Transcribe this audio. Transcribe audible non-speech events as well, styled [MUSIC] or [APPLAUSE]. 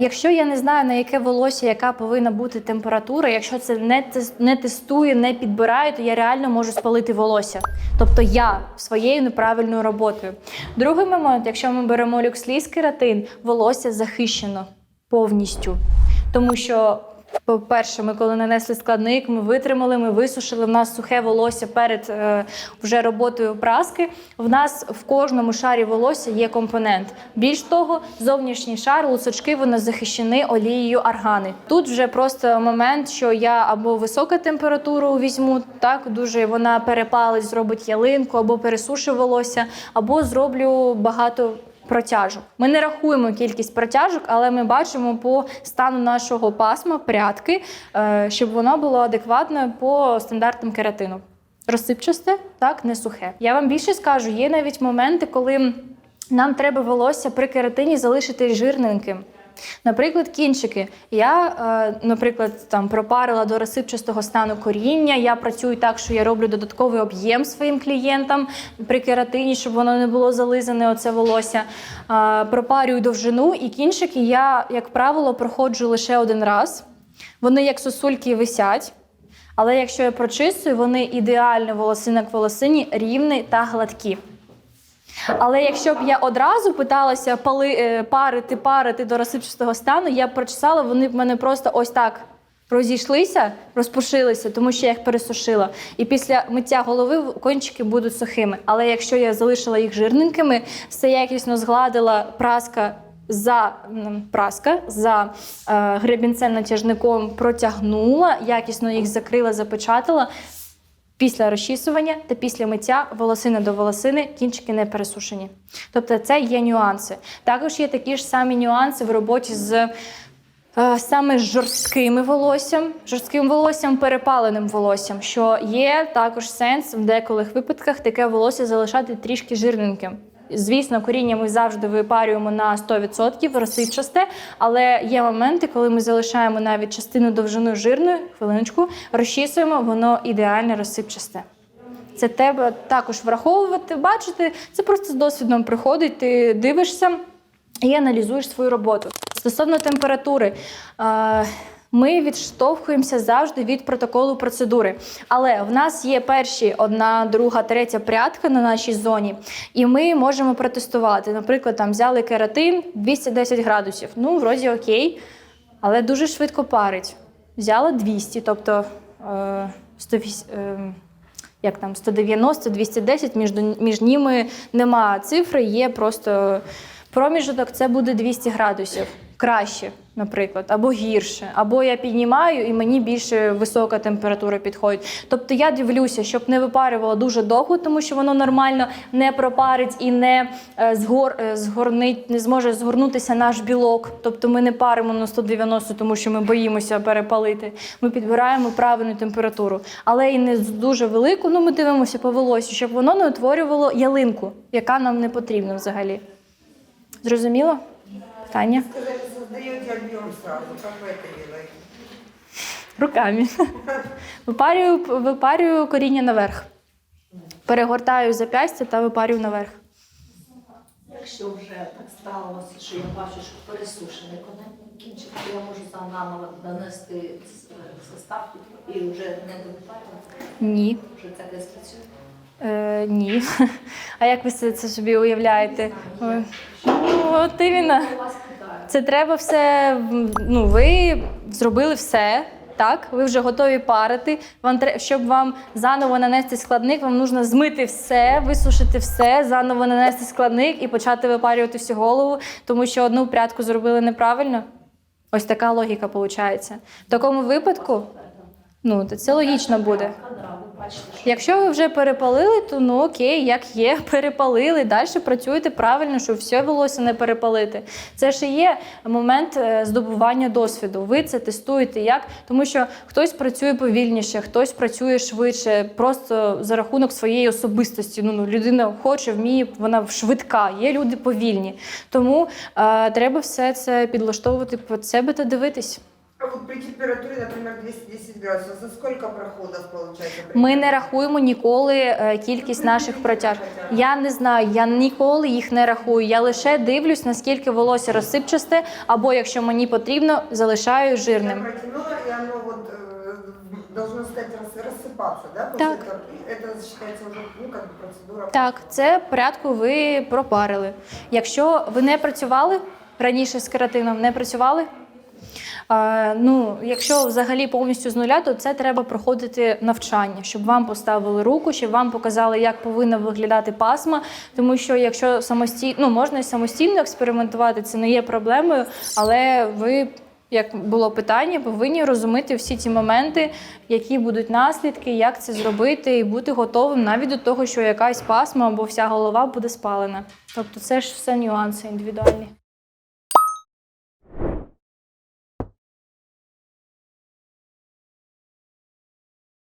Якщо я не знаю на яке волосся, яка повинна бути температура, якщо це не не тестую, не підбираю, то я реально можу спалити волосся. Тобто я своєю неправильною роботою. Другий момент, якщо ми беремо люксліз кератин, волосся захищено повністю. Тому що, по-перше, ми коли нанесли складник, ми витримали, ми висушили. В нас сухе волосся перед е, вже роботою праски. В нас в кожному шарі волосся є компонент. Більш того, зовнішній шар, лусочки, вони захищені олією аргани. Тут вже просто момент, що я або високу температуру візьму, так дуже вона перепалить, зробить ялинку, або пересушить волосся, або зроблю багато протяжок. Ми не рахуємо кількість протяжок, але ми бачимо по стану нашого пасма, прядки, е, щоб воно було адекватне по стандартам кератину. Розсипчасте, так, не сухе. Я вам більше скажу, є навіть моменти, коли нам треба волосся при кератині залишити жирненьким. Наприклад, кінчики. Я, е, наприклад, там пропарила до розсипчастого стану коріння. Я працюю так, що я роблю додатковий об'єм своїм клієнтам при кератині, щоб воно не було зализане, оце волосся. Е, пропарюю довжину, і кінчики я, як правило, проходжу лише один раз. Вони як сосульки висять. Але якщо я прочистую, вони ідеально волосина к волосині рівні та гладкі. Але якщо б я одразу питалася пали, е, парити, парити до розсипчастого стану, я б прочесала, вони б мене просто ось так розійшлися, розпушилися, тому що я їх пересушила. І після миття голови кончики будуть сухими. Але якщо я залишила їх жирненькими, все якісно згладила праска. За праска за е, гребінцем натяжником протягнула, якісно їх закрила, запечатала. Після розчісування та після миття волосина до волосини кінчики не пересушені. Тобто це є нюанси. Також є такі ж самі нюанси в роботі з е, саме з жорсткими волоссям, жорстким волоссям, перепаленим волоссям, що є також сенс в деколих випадках таке волосся залишати трішки жирненьким. Звісно, коріння ми завжди випарюємо на 100% розсипчасте, але є моменти, коли ми залишаємо навіть частину довжину жирною, хвилиночку, розчісуємо, воно ідеально розсипчасте. Це треба також враховувати, бачити. Це просто з досвідом приходить, ти дивишся і аналізуєш свою роботу. Стосовно температури. Е, Ми відштовхуємося завжди від протоколу процедури. Але в нас є перші одна, друга, третя прядка на нашій зоні, і ми можемо протестувати. Наприклад, там взяли кератин 210 градусів. Ну, вроді окей, але дуже швидко парить. Взяла 200, тобто е, 108, е, як там 190, 210, між, між ними нема цифри, є просто проміжок, це буде 200 градусів. Краще, наприклад, або гірше, або я піднімаю і мені більше висока температура підходить. Тобто я дивлюся, щоб не випарювало дуже довго, тому що воно нормально не пропарить і не е, згор, е, згорнить, не зможе згорнутися наш білок. Тобто ми не паримо на 190, тому що ми боїмося перепалити. Ми підбираємо правильну температуру, але і не дуже велику. Ну ми дивимося по волосю, щоб воно не утворювало ялинку, яка нам не потрібна взагалі. Зрозуміло? Питання? Создаете альбом сразу. Как вы это делаете? Руками. Випарюю, випарюю коріння наверх. Перегортаю запястя та випарюю наверх. Якщо вже так сталося, що я бачу, що пересушений кінчик, то я можу за наново донести состав і вже не довипарювати, Ні. вже це десь працює. Е, ні. [LAUGHS] А як ви це собі уявляєте? Ну, от іменно. Я вас питаю. Це треба все. Ну, ви зробили все. Так, ви вже готові парити. Вам тре- щоб вам заново нанести складник, вам потрібно змити все, висушити все, заново нанести складник і почати випарювати всю голову, тому що одну прядку зробили неправильно. Ось така логіка виходить. В такому випадку, ну, це логічно буде. Якщо ви вже перепалили, то ну окей, як є, [LAUGHS] перепалили. Далі працюйте правильно, щоб все волосся не перепалити. Це ж є момент е, здобування досвіду. Ви це тестуєте як, тому що хтось працює повільніше, хтось працює швидше, просто за рахунок своєї особистості. Ну, ну людина хоче, вміє, вона швидка. Є люди повільні. Тому е, треба все це підлаштовувати під себе та дивитись А вот при температуре, например, 210 градусов, за сколько проходов получается? Ми не рахуємо ніколи е, кількість наших протяжок. Я не знаю, я ніколи їх не рахую. Я лише дивлюсь, наскільки волосся розсипчасте, або якщо мені потрібно, залишаю Я жирним. протянула, и оно вот э, должно стать рас- рассыпаться, да? после Так. этого? Это считается уже, ну, как бы процедура. Так, це в порядку ви пропарили. Якщо ви не працювали раніше з кератином, не працювали. ну, якщо взагалі повністю з нуля, то це треба проходити навчання, щоб вам поставили руку, щоб вам показали, як повинна виглядати пасма. Тому що якщо самостійно, ну можна самостійно експериментувати, це не є проблемою, але ви. Як було питання, повинні розуміти всі ці моменти, які будуть наслідки, як це зробити, і бути готовим навіть до того, що якась пасма або вся голова буде спалена. Тобто це ж все нюанси індивідуальні.